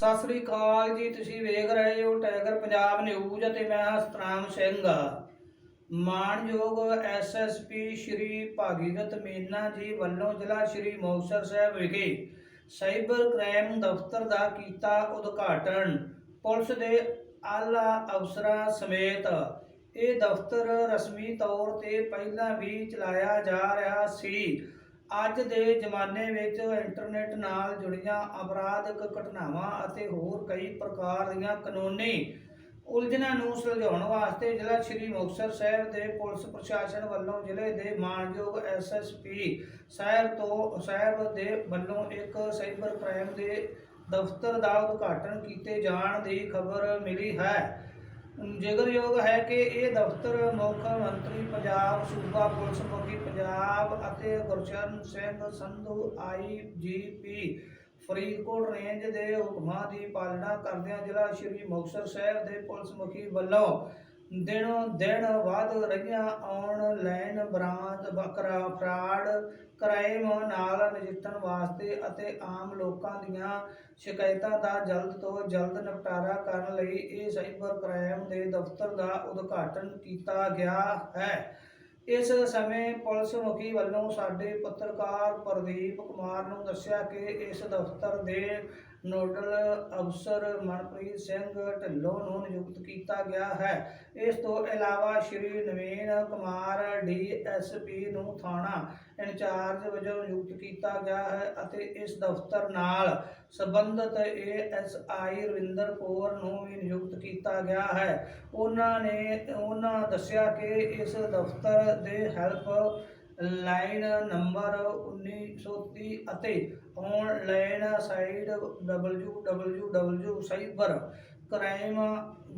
ਸਤਿ ਸ੍ਰੀ ਅਕਾਲ ਜੀ, ਤੁਸੀਂ ਵੇਖ ਰਹੇ ਹੋ ਟਾਈਗਰ ਪੰਜਾਬ ਨਿਊਜ਼ ਅਤੇ ਮੈਂ ਸਤਨਾਮ ਸਿੰਘ। ਮਾਨਯੋਗ ਐਸਐਸਪੀ ਸ਼੍ਰੀ ਭਾਗੀਰਥ ਮੀਨਾ ਜੀ ਵੱਲੋਂ ਜ਼ਿਲ੍ਹਾ ਸ਼੍ਰੀ ਮੁਕਤਸਰ ਸਾਹਿਬ ਵਿਖੇ ਸਾਈਬਰ ਕ੍ਰਾਈਮ ਦਫ਼ਤਰ ਦਾ ਕੀਤਾ ਉਦਘਾਟਨ। ਪੁਲਿਸ ਦੇ ਆਲਾ ਅਫਸਰਾਂ ਸਮੇਤ ਇਹ ਦਫ਼ਤਰ ਰਸਮੀ ਤੌਰ ਤੇ ਪਹਿਲਾਂ ਵੀ ਚਲਾਇਆ ਜਾ ਰਿਹਾ ਸੀ। ਅੱਜ ਦੇ ਜ਼ਮਾਨੇ ਵਿੱਚ ਇੰਟਰਨੈਟ ਨਾਲ ਜੁੜੀਆਂ ਅਪਰਾਧਿਕ ਘਟਨਾਵਾਂ ਅਤੇ ਹੋਰ ਕਈ ਪ੍ਰਕਾਰ ਦੀਆਂ ਕਾਨੂੰਨੀ ਉਲਝਣਾਂ ਨੂੰ ਸੁਲਝਾਉਣ ਵਾਸਤੇ ਜ਼ਿਲ੍ਹਾ ਸ਼੍ਰੀ ਮੁਕਤਸਰ ਸਾਹਿਬ ਦੇ ਪੁਲਿਸ ਪ੍ਰਸ਼ਾਸਨ ਵੱਲੋਂ ਜ਼ਿਲ੍ਹੇ ਦੇ ਮਾਨਯੋਗ ਐਸਐਸਪੀ ਸਾਹਿਬ ਤੋਂ, ਸਾਹਿਬ ਦੇ ਵੱਲੋਂ ਇੱਕ ਸਾਈਬਰ ਕ੍ਰਾਈਮ ਦੇ ਦਫ਼ਤਰ ਦਾ ਉਦਘਾਟਨ ਕੀਤੇ ਜਾਣ ਦੀ ਖਬਰ ਮਿਲੀ ਹੈ। ਜ਼ਿਕਰਯੋਗ ਹੈ ਕਿ ਇਹ ਦਫ਼ਤਰ ਮੁੱਖ ਮੰਤਰੀ ਪੰਜਾਬ, ਸੂਬਾ ਪੁਲਿਸ ਮੁਖੀ ਪੰਜਾਬ ਅਤੇ ਗੁਰਚਰਨ ਸਿੰਘ ਸੰਧੂ ਆਈਜੀਪੀ ਫਰੀਦਕੋਟ ਰੇਂਜ ਦੇ ਹੁਕਮਾਂ ਦੀ ਪਾਲਣਾ ਕਰਦਿਆਂ ਜ਼ਿਲ੍ਹਾ ਸ਼੍ਰੀ ਮੁਕਤਸਰ ਸਾਹਿਬ ਦੇ ਪੁਲਿਸ ਮੁਖੀ ਵੱਲੋਂ ਦਿਨੋਂ ਦਿਨ ਵੱਧ ਰਹੀਆਂ ਆਨਲਾਈਨ ਬਰਾਂਚ ਬਕਰਾ ਫਰਾਡ ਕ੍ਰਾਈਮ ਨਾਲ ਨਜਿੱਠਣ ਵਾਸਤੇ ਅਤੇ ਆਮ ਲੋਕਾਂ ਦੀਆਂ ਸ਼ਿਕਾਇਤਾਂ ਦਾ ਜਲਦ ਤੋਂ ਜਲਦ ਨਿਪਟਾਰਾ ਕਰਨ ਲਈ ਇਹ ਸਾਈਬਰ ਕ੍ਰਾਈਮ ਦੇ ਦਫ਼ਤਰ ਦਾ ਉਦਘਾਟਨ ਕੀਤਾ ਗਿਆ ਹੈ। ਇਸ ਸਮੇਂ ਪੁਲਿਸ ਮੁਖੀ ਵੱਲੋਂ ਸਾਡੇ ਪੱਤਰਕਾਰ ਪ੍ਰਦੀਪ ਕੁਮਾਰ ਨੂੰ ਦੱਸਿਆ ਕਿ ਇਸ ਦਫ਼ਤਰ ਦੇ ਨੋਡਲ ਅਫਸਰ ਮਨਪ੍ਰੀਤ ਸਿੰਘ ਢਿੱਲੋਂ ਨੂੰ ਨਿਯੁਕਤ ਕੀਤਾ ਗਿਆ ਹੈ। ਇਸ ਤੋਂ ਇਲਾਵਾ ਸ਼੍ਰੀ ਨਵੀਨ ਕੁਮਾਰ ਡੀਐਸਪੀ ਨੂੰ ਥਾਣਾ ਇੰਚਾਰਜ ਵਜੋਂ ਨਿਯੁਕਤ ਕੀਤਾ ਗਿਆ ਹੈ ਅਤੇ ਇਸ ਦਫ਼ਤਰ ਨਾਲ ਸੰਬੰਧਿਤ ਏਐਸਆਈ ਰਵਿੰਦਰ ਕੌਰ ਨੂੰ ਵੀ ਨਿਯੁਕਤ ਕੀਤਾ ਗਿਆ ਹੈ। ਉਹਨਾਂ ਨੇ, ਉਹਨਾਂ ਦੱਸਿਆ ਕਿ ਇਸ ਦਫ਼ਤਰ ਦੇ ਹੈਲਪ ਲਾਈਨ ਨੰਬਰ 1930 ਅਤੇ online site cyber crime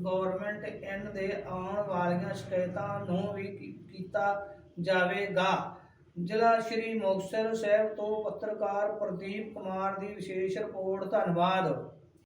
government in ਦੇ ਆਉਣ ਵਾਲੀਆਂ ਸ਼ਿਕਾਇਤਾਂ ਨੂੰ ਵੀ ਕੀਤਾ ਜਾਵੇਗਾ। ਜ਼ਿਲ੍ਹਾ ਸ਼੍ਰੀ ਮੁਕਤਸਰ ਸਾਹਿਬ ਤੋਂ ਪੱਤਰਕਾਰ ਪ੍ਰਦੀਪ ਕੁਮਾਰ ਦੀ ਵਿਸ਼ੇਸ਼ ਰਿਪੋਰਟ, ਧੰਨਵਾਦ।